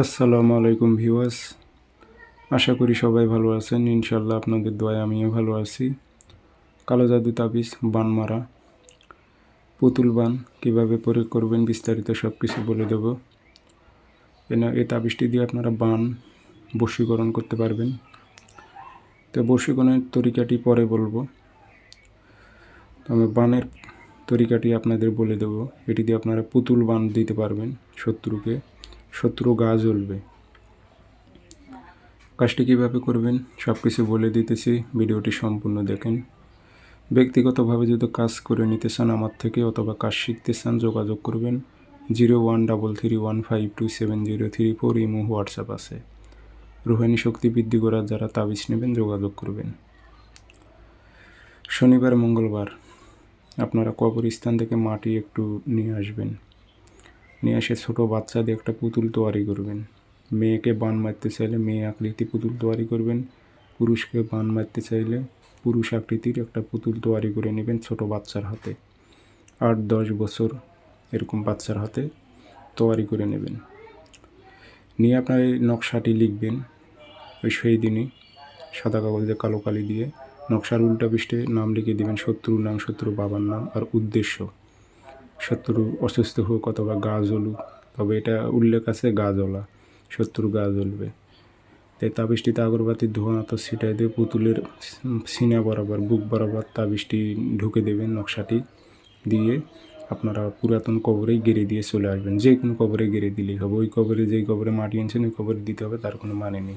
আসসালামু আলাইকুম ভিউয়ার্স। আশা করি সবাই ভালো আছেন। ইনশাল্লাহ আপনাদের দোয়ায় আমিও ভালো আছি। কালো জাদু তাবিজ বান মারা পুতুল বান, কীভাবে প্রয়োগ করবেন বিস্তারিত সব কিছু বলে দেব। এনা এই তাবিজটি দিয়ে আপনারা বান বশীকরণ করতে পারবেন। তো বশীকরণের তরিকাটি পরে বলব। তবে বানের তরিকাটি আপনাদের বলে দেব। এটি দিয়ে আপনারা পুতুল বান দিতে পারবেন শত্রুকে। শত্রু গা জ্বলবে। কাজটি কীভাবে করবেন সব কিছু বলে দিতেছি, ভিডিওটি সম্পূর্ণ দেখেন। ব্যক্তিগতভাবে যদি কাজ করে নিতে চান আমার থেকে অথবা কাজ শিখতে চান, যোগাযোগ করবেন zero one double three one five two seven zero three four, imo, WhatsApp আছে। রুহানি শক্তি বৃদ্ধি করার যারা তাবিজ নেবেন, যোগাযোগ করবেন। শনিবার, মঙ্গলবার, আপনারা কবরস্থান থেকে মাটি একটু নিয়ে আসবেন। নিয়ে এসে ছোটো বাচ্চা দিয়ে একটা পুতুল তৈরি করবেন। মেয়েকে বান মারতে চাইলে মেয়ে আকৃতি পুতুল তৈরি করবেন। পুরুষকে বান মারতে চাইলে পুরুষ আকৃতির একটা পুতুল তৈরি করে নেবেন ছোট বাচ্চার হাতে। আট দশ বছর এরকম বাচ্চার হাতে তৈরি করে নেবেন। নিয়ে আপনার এই নকশাটি লিখবেন। ওই সেই দিনই সাদা কাগজে কালো কালি দিয়ে নকশার উল্টা পৃষ্ঠে নাম লিখে দেবেন শত্রুর নাম শত্রু বাবার নাম আর উদ্দেশ্য। শত্রু অসুস্থ হোক অথবা গা জ্বলুক, তবে এটা উল্লেখ আছে গা জ্বলা, শত্রু গা জ্বলবে। তাই তাবিজটিতে আগরবাতির ধোঁয়া তো ছিটাই দিয়ে পুতুলের সিনা বরাবর, বুক বরাবর তাবিজটি ঢুকে দেবেন নকশাটি দিয়ে। আপনারা পুরাতন কবরেই গেড়ে দিয়ে চলে আসবেন। যে কোনো কবরে গেড়ে দিলেই হবে। ওই কবরে যেই কবরে মাটি আনছেন, ওই কবরে দিতে হবে, তার কোনো মানে নেই।